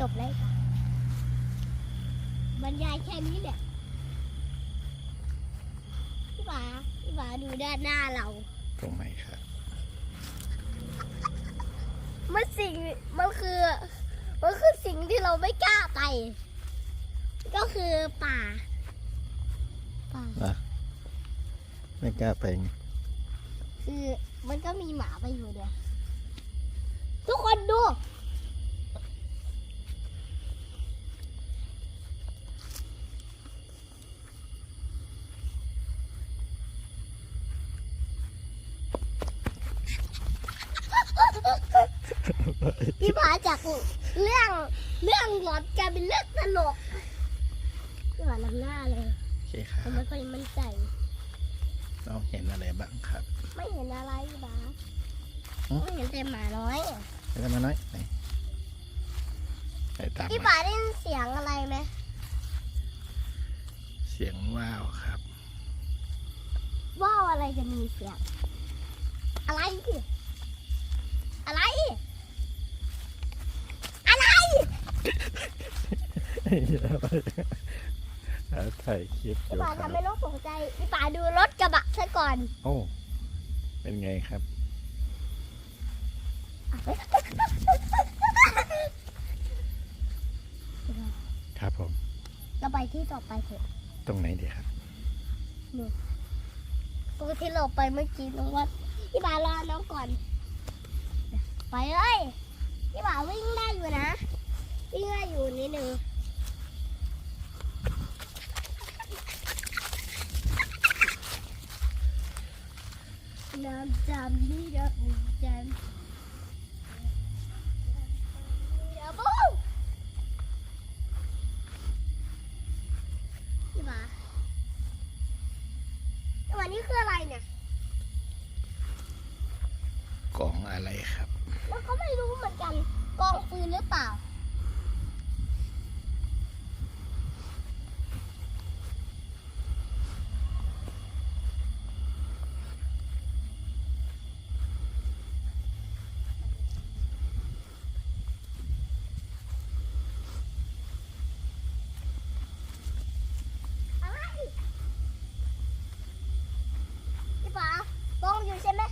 จบเล้วบรรยายแค่นี้แหละพี่ป๋าพี่ป๋าดูด้านหน้าเรา ตรงไหนครับ มันสิ่งมันคือ มันคือสิ่งที่เราไม่กล้าไป ก็คือป่า ป่าไม่กล้าไปคือมันก็มีหมาไปอยู่เดียวทุกคนดู จากเรื่องเรื่องหลอนกลายเป็นเรื่องตลกพี่ผาลำหน้าเลยโอเคครัผมบไม่ค่อยมั่นใจน้องเห็นอะไรบ้างครับไม่เห็นอะไรพี่ผาอืมไม่เห็นแต่หมาน้อยไปทำมาน้อยไหนไปตามพี่มาผาได้ยินเสียงอะไรไหมเสียงว้าวครับว่าวอะไรจะมีเสียง อะไร อะไรอะไร แล้วถ่ายคลิปอพี่ยู่ป่าครับทำให้โลกสนใจพี่ป่าดูรถกระบะซะก่อนโอ้เป็นไงครับ ครับผม เราไปที่ต่อไปเถอะตรงไหนดีครับปกติเราไปเมื่อกี้น้องว่าพี่ป่ารอน้องก่อน ไปเลยพี่ป่าวิ่งได้อยู่นะวิ่งได้อยู่นิดนึงน้ำ จำนี่เด้อจำเดี๋ยวบูพี่ป่าวันนี้คืออะไรเนี่ยกล่องอะไรครับ แล้วก็ไม่รู้เหมือนกันกองฟืนหรือเปล่า อะไรพี่ป๋ากองอยู่ใช่ไหม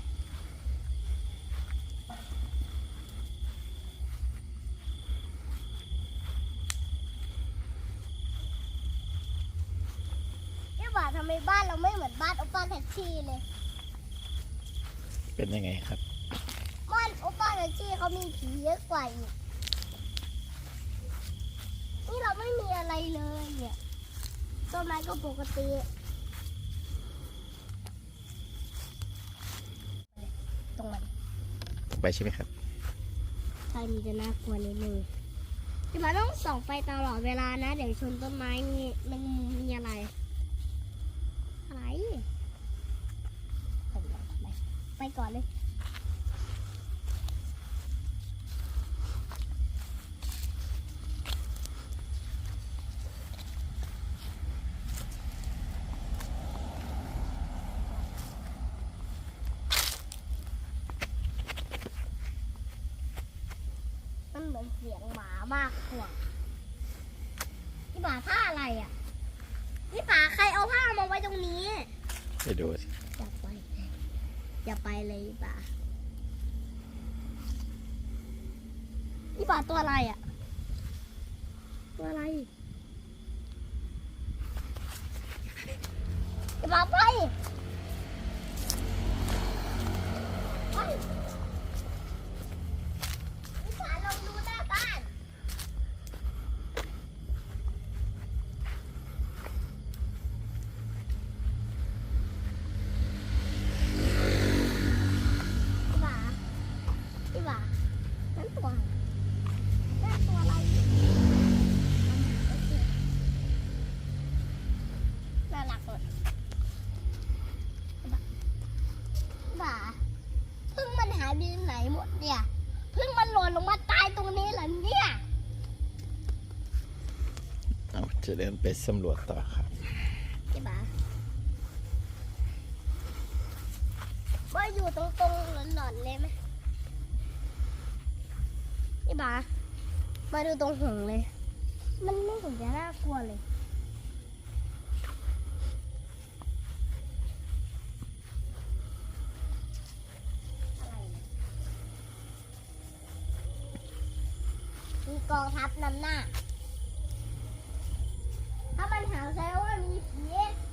พี่บ่า ทำไมบ้านเราไม่เหมือนบ้านโอป้าแท็กซี่เลย เป็นยังไงครับ บ้านโอป้าแท็กซี่เขามีผีเยอะกว่าอีก นี่เราไม่มีอะไรเลยเนี่ย ต้นไม้ก็ปกติ ตรงมันไปใช่ไหมครับ ใช่มันจะน่ากลัวนิดนึงพี่บ่าต้องส่องไฟตลอดเวลานะ เดี๋ยวชนต้นไม้มีแมงมุมมีอะไร อะไรไปก่อนไปก่อนเลยมันเหมือนเสียงหมามากกว่าพี่ป่าผ้าอะไรอะ พี่ป่าใครเอาผ้ามาไว้ตรงนี้ ไปดูสิอย่าไปอย่าไปเลยพี่ป่าพี่ป่าตัวอะไรอะ ตัวอะไรพี่ป่าไปไป จะเดินไปสำรวจต่อครับพี่บาบ่อยู่ตรงตรงหลอนๆเลยไหมพี่บามาดูตรงหงเลย มันไม่เห็นจะน่ากลัวเลยกองทัพนำหน้า ถ้ามันห